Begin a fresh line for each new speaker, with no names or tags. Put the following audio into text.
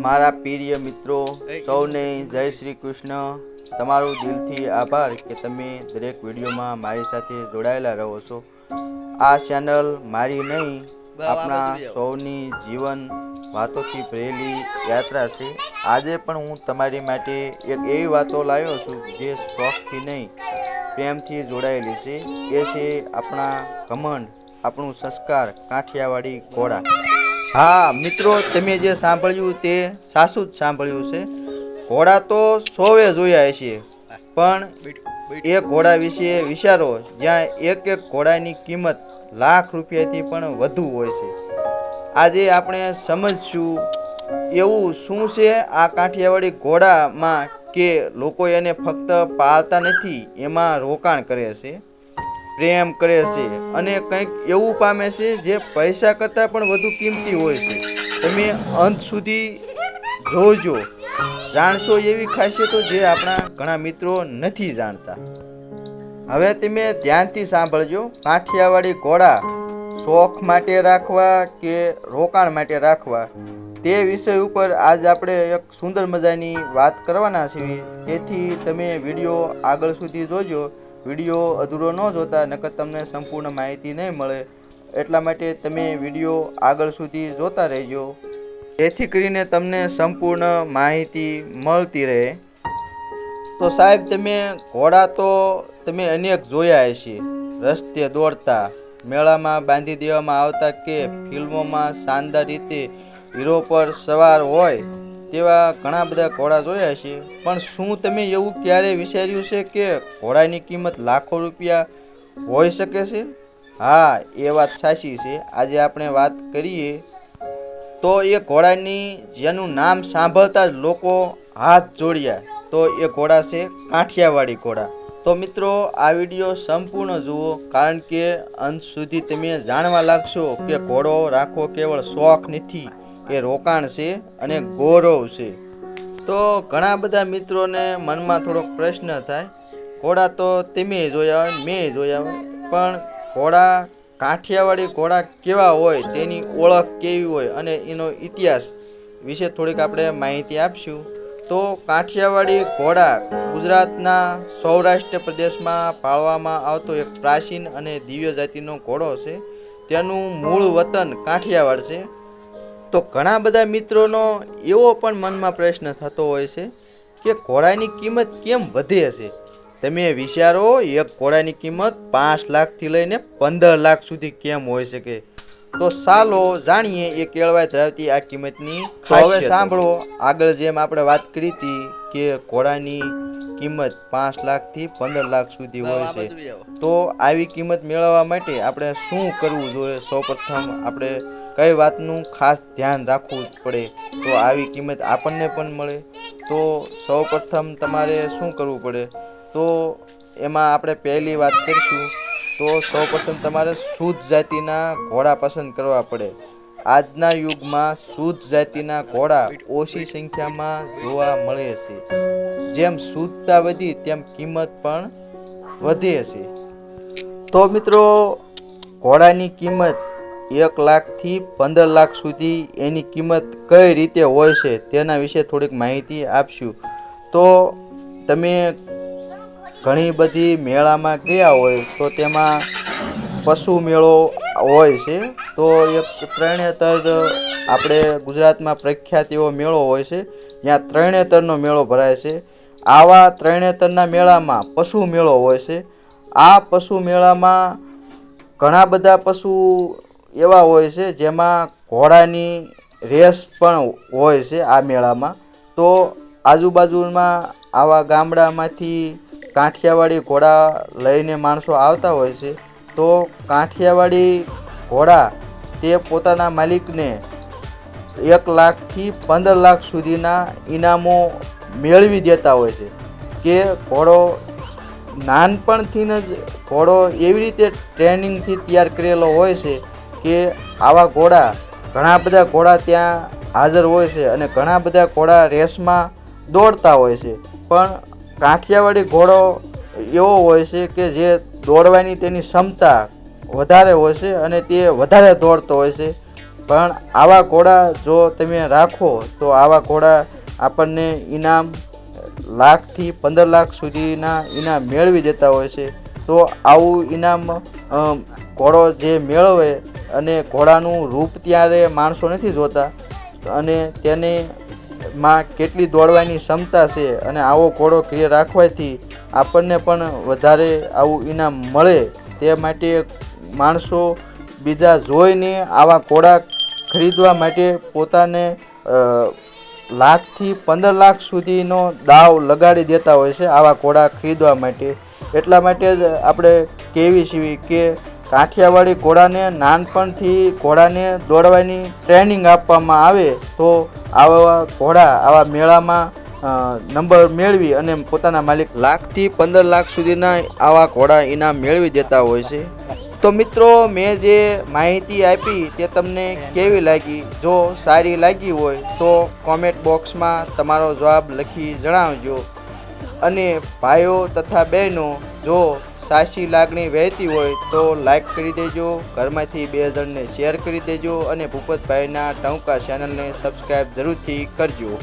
મારા પ્રિય મિત્રો સૌને જય શ્રી કૃષ્ણ. તમારું દિલથી આભાર કે તમે દરેક વિડીયોમાં મારી સાથે જોડાયેલા રહો છો. આ ચેનલ મારી નહીં આપણા સૌની જીવન વાતોથી ભરેલી યાત્રા છે. આજે પણ હું તમારી માટે એક એવી વાતો લાવ્યો છું જે શોખથી નહીં પ્રેમથી જોડાયેલી છે. એ છે આપણા ઘમંડ આપણું સંસ્કાર કાઠિયાવાડી ઘોડા. હા, મિત્રો, તમે જે સાંભળ્યું તે સાસુ જ સાંભળ્યું છે. ઘોડા તો સોવે જોયા છે પણ એ ઘોડા વિશે વિચારો, જ્યાં એક એક ઘોડાની કિંમત લાખ રૂપિયાથી પણ વધુ હોય છે. આજે આપણે સમજશું, એવું શું છે આ કાઠિયાવાડી ઘોડામાં કે લોકો એને ફક્ત પાળતા નથી, એમાં રોકાણ કરે છે? પ્રેમ કરે છે અને કંઈક એવું પામે છે જે પૈસા કરતાં પણ વધુ કિંમતી હોય છે. તમે અંત સુધી જોજો. જાણશો એવી ખાસિયતો જે આપણા ઘણા મિત્રો નથી જાણતા. હવે તમે ધ્યાનથી સાંભળજો. કાઠિયાવાડી ઘોડા શોખ માટે રાખવા કે રોકાણ માટે રાખવા? તે વિષય ઉપર આજ આપણે એક સુંદર મજાની વાત કરવાના છીએ. તેથી તમે વીડિયો આગળ સુધી જોજો. વીડિયો અધૂરો ન જોતા, નકર તમને સંપૂર્ણ માહિતી નહીં મળે. એટલા માટે તમે વીડિયો આગળ સુધી જોતા રહેજો. જેથી કરીને તમને સંપૂર્ણ માહિતી મળતી રહે. તો સાહેબ, તમે ઘોડા તો તમે અનેક જોયા હશે. રસ્તે દોડતા, મેળામાં બાંધી દેવામાં આવતા કે ફિલ્મોમાં શાનદાર રીતે હીરો પર સવાર હોય. તેવા ઘણા બધા ઘોડા જોયા છે. પણ શું તમે એવું ક્યારે વિચાર્યું છે કે ઘોડાની કિંમત લાખો રૂપિયા હોઈ શકે છે? હા, એ વાત સાચી છે. આજે આપણે વાત કરીએ તો એ ઘોડાની જેનું નામ સાંભળતા જ લોકો હાથ જોડ્યા. તો એ ઘોડા છે કાઠિયાવાડી ઘોડા. તો મિત્રો, આ વીડિયો સંપૂર્ણ જુઓ કારણ કે અંત સુધી તમે જાણવા લાગશો કે ઘોડો રાખવો કેવળ શોખ નથી. એ રોકાણ છે અને ગૌરવ છે. તો ઘણા બધા મિત્રોને મનમાં થોડોક પ્રશ્ન થાય. ઘોડા તો તમે જોયા હોય, મેં જોયા હોય, પણ ઘોડા કાઠિયાવાડી ઘોડા કેવા હોય, તેની ઓળખ કેવી હોય અને એનો ઇતિહાસ વિશે થોડીક આપણે માહિતી આપશું. તો કાઠિયાવાડી ઘોડા ગુજરાતના સૌરાષ્ટ્ર પ્રદેશમાં પાળવામાં આવતો એક પ્રાચીન અને દિવ્ય જાતિનો ઘોડો છે. તેનું મૂળ વતન કાઠિયાવાડ છે. તો ઘણા બધા મિત્રોનો એવો પણ મનમાં પ્રશ્ન થતો હોય છે કે ઘોડાની કિંમત કેમ વધે છે? તમે વિચારો એક ઘોડાની કિંમત પાંચ લાખથી લઈને પંદર લાખ સુધી કેમ હોઈ શકે? તો ચાલો જાણીએ એ કેળવાય ધરાવતી આ કિંમતની હવે સાંભળો આગળ જેમ આપણે વાત કરી હતી કે ઘોડાની કિંમત પાંચ લાખથી પંદર લાખ સુધી હોય છે. તો આવી કિંમત મેળવવા માટે આપણે શું કરવું જોઈએ? સૌપ્રથમ આપણે કઈ વાતનું ખાસ ધ્યાન રાખવું પડે? તો આવી કિંમત આપણને પણ મળે. તો સૌપ્રથમ તમારે શું કરવું પડે? તો એમાં આપણે પહેલી વાત કરીશું. તો સૌપ્રથમ તમારે શુદ્ધ જાતિના ઘોડા પસંદ કરવા પડે. આજના યુગમાં શુદ્ધ જાતિના ઘોડા ઓછી સંખ્યામાં જોવા મળે છે. જેમ શુદ્ધતા વધી, તેમ કિંમત પણ વધે છે. તો મિત્રો, ઘોડાની કિંમત એક લાખથી પંદર લાખ સુધી એની કિંમત કઈ રીતે હોય છે તેના વિશે થોડીક માહિતી આપશું. તો તમે ઘણી બધી મેળામાં ગયા હોય તો તેમાં પશુ મેળો હોય છે. તો એક ત્રણેતર આપણે ગુજરાતમાં પ્રખ્યાત એવો મેળો હોય છે. જ્યાં ત્રણેતરનો મેળો ભરાય છે. આવા ત્રણેતરના મેળામાં પશુ મેળો હોય છે. આ પશુ મેળામાં ઘણા બધા પશુ એવા હોય છે જેમાં ઘોડાની રેસ પણ હોય છે આ મેળામાં. તો આજુબાજુમાં આવા ગામડામાંથી કાઠિયાવાડી ઘોડા લઈને માણસો આવતા હોય છે. તો કાઠિયાવાડી ઘોડા તે પોતાના માલિકને એક લાખથી પંદર લાખ સુધીના ઇનામો મેળવી દેતા હોય છે. કે ઘોડો નાનપણથી જ ઘોડો એવી રીતે ટ્રેનિંગથી તૈયાર કરેલો હોય છે કે આવા ઘોડા, ઘણા બધા ઘોડા ત્યાં હાજર હોય છે અને ઘણા બધા ઘોડા રેસમાં દોડતા હોય છે. પણ કાઠિયાવાડી ઘોડો એવો હોય છે કે જે દોડવાની તેની ક્ષમતા વધારે હોય છે અને તે વધારે દોડતો હોય છે. પણ આવા ઘોડા જો તમે રાખો તો આવા ઘોડા આપણને ઇનામ લાખથી પંદર લાખ સુધીના ઇનામ મેળવી દેતા હોય છે. તો આવું ઇનામ ઘોડો જે મેળવે અને ઘોડાનું રૂપ ત્યારે માણસો નથી જોતા. અને તેને માં કેટલી દોડવાની ક્ષમતા છે અને આવો ઘોડો ક્રિય રાખવાથી આપણને પણ વધારે આવું ઇનામ મળે. તે માટે માણસો બીજા જોઈને આવા ઘોડા ખરીદવા માટે પોતાને લાખથી પંદર લાખ સુધીનો દાવ લગાડી દેતા હોય છે આવા ઘોડા ખરીદવા માટે. એટલા માટે જ આપણે કહેવી છીએ કે કાઠિયાવાડી ઘોડાને નાનપણથી ઘોડાને દોડવાની ટ્રેનિંગ આપવામાં આવે તો આવા ઘોડા આવા મેળામાં નંબર મેળવી અને પોતાના માલિક લાખથી પંદર લાખ સુધીના આવા ઘોડા ઇનામ મેળવી દેતા હોય છે. તો મિત્રો, મેં જે માહિતી આપી તે તમને કેવી લાગી? જો સારી લાગી હોય તો કોમેન્ટ બોક્સમાં તમારો જવાબ લખી જણાવજો. અને ભાઈઓ તથા બહેનો, જો સાચી લાગણી વહેતી હોય તો લાઈક કરી દેજો, ઘરમાંથી બે જણને શેર કરી દેજો અને ભૂપતભાઈના ટંકા ચેનલને સબસ્ક્રાઈબ જરૂરથી કરજો.